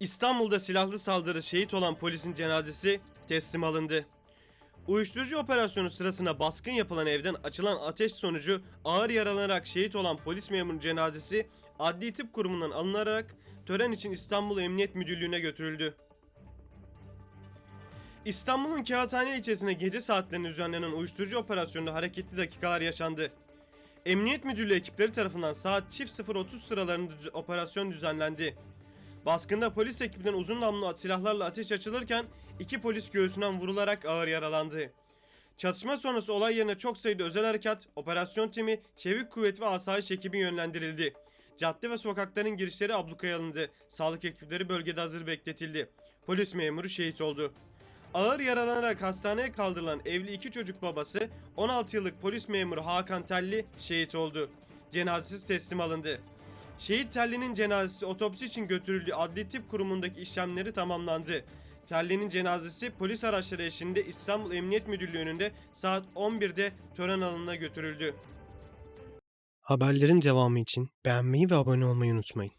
İstanbul'da silahlı saldırı şehit olan polisin cenazesi teslim alındı. Uyuşturucu operasyonu sırasında baskın yapılan evden açılan ateş sonucu ağır yaralanarak şehit olan polis memuru cenazesi Adli Tıp Kurumu'ndan alınarak tören için İstanbul Emniyet Müdürlüğü'ne götürüldü. İstanbul'un Kağıthane ilçesine gece saatlerinde düzenlenen uyuşturucu operasyonunda hareketli dakikalar yaşandı. Emniyet Müdürlüğü ekipleri tarafından saat çift 0.30 sıralarında operasyon düzenlendi. Baskında polis ekibinden uzun namlu silahlarla ateş açılırken iki polis göğsünden vurularak ağır yaralandı. Çatışma sonrası olay yerine çok sayıda özel harekat, operasyon timi, çevik kuvvet ve asayiş ekibi yönlendirildi. Cadde ve sokakların girişleri ablukaya alındı. Sağlık ekipleri bölgede hazır bekletildi. Polis memuru şehit oldu. Ağır yaralanarak hastaneye kaldırılan evli iki çocuk babası 16 yıllık polis memuru Hakan Telli şehit oldu. Cenazesi teslim alındı. Şehit Telli'nin cenazesi otopsi için götürüldüğü adli tıp kurumundaki işlemleri tamamlandı. Telli'nin cenazesi polis araçları eşliğinde İstanbul Emniyet Müdürlüğü önünde saat 11'de tören alanına götürüldü. Haberlerin devamı için beğenmeyi ve abone olmayı unutmayın.